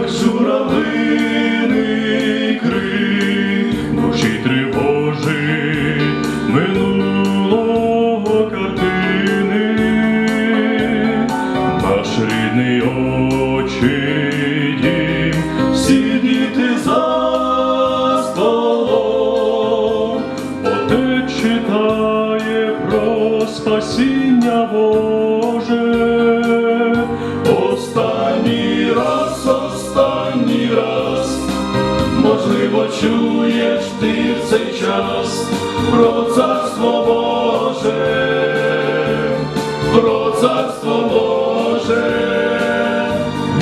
як журавлиний крик, душі тривожить минулого картини, наш рідний очі всі діти за столом, Отець читає про спасіння Боже. Можливо, чуєш ти в цей час про царство Боже, про царство Боже,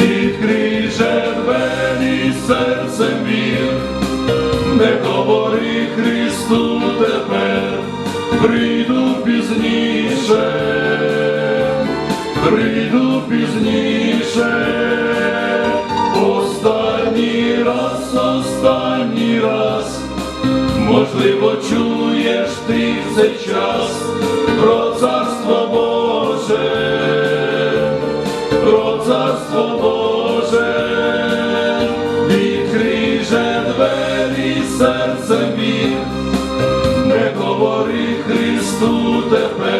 відкрий же двері серцем вір, не говори Христу тепер, прийду пізніше, прийду пізніше, останній раз, можливо, чуєш ти цей час про царство Боже, про царство Боже, відкрий же двері серцем вір, не говори Христу тепер,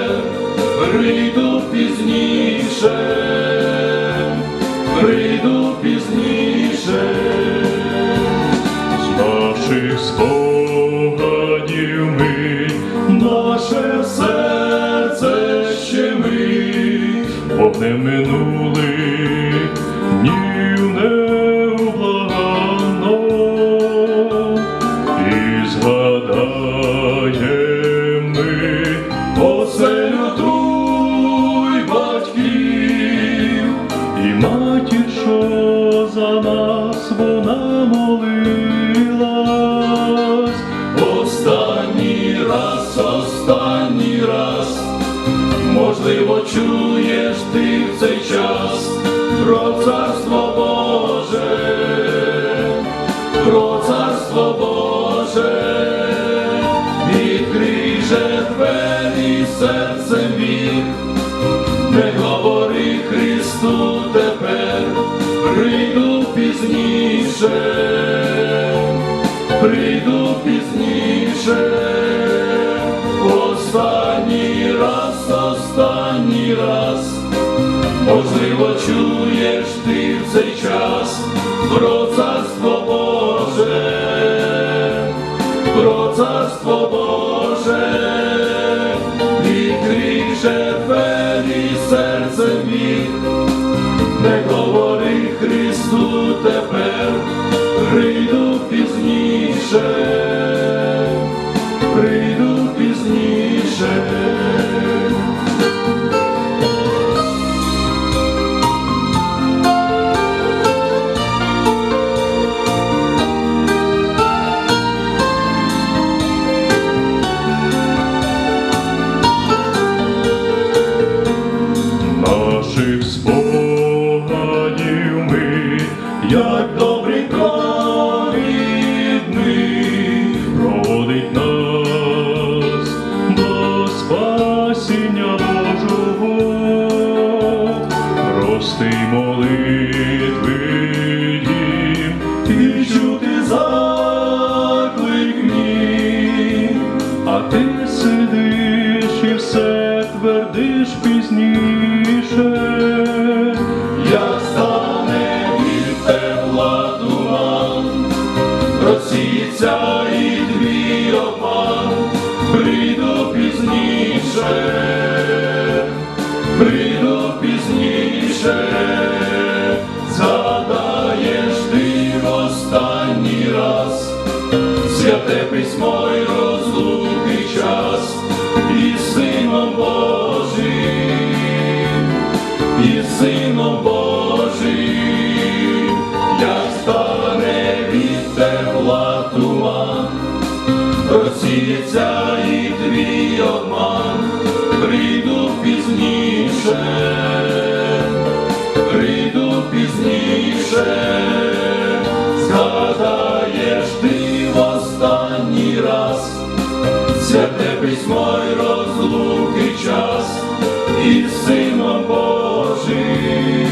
наших спогадів ми, наше серце ще ми, вогнем минулих можливо, чуєш ти в цей час про царство Боже, про царство Боже, відкрий же двері серцем вір, не говори Христу тепер, прийду пізніше, прийду пізніше, останній раз, раз. Можливо, чуєш ти в цей час про царство Боже, про царство Боже, відкрий же двері серцем вір, не говори Христу тепер, як добрий провідник, проводить нас до спасіння Божого, простий молитви їм і чути заклик мій, а ти сидиш і все твердиш письмо розлуки час, і сином Божим, і сином Божим, як стане від тепла туман, розсіється і твій обман, прийду пізніше, святе письмо й розлуки час і сином Божим.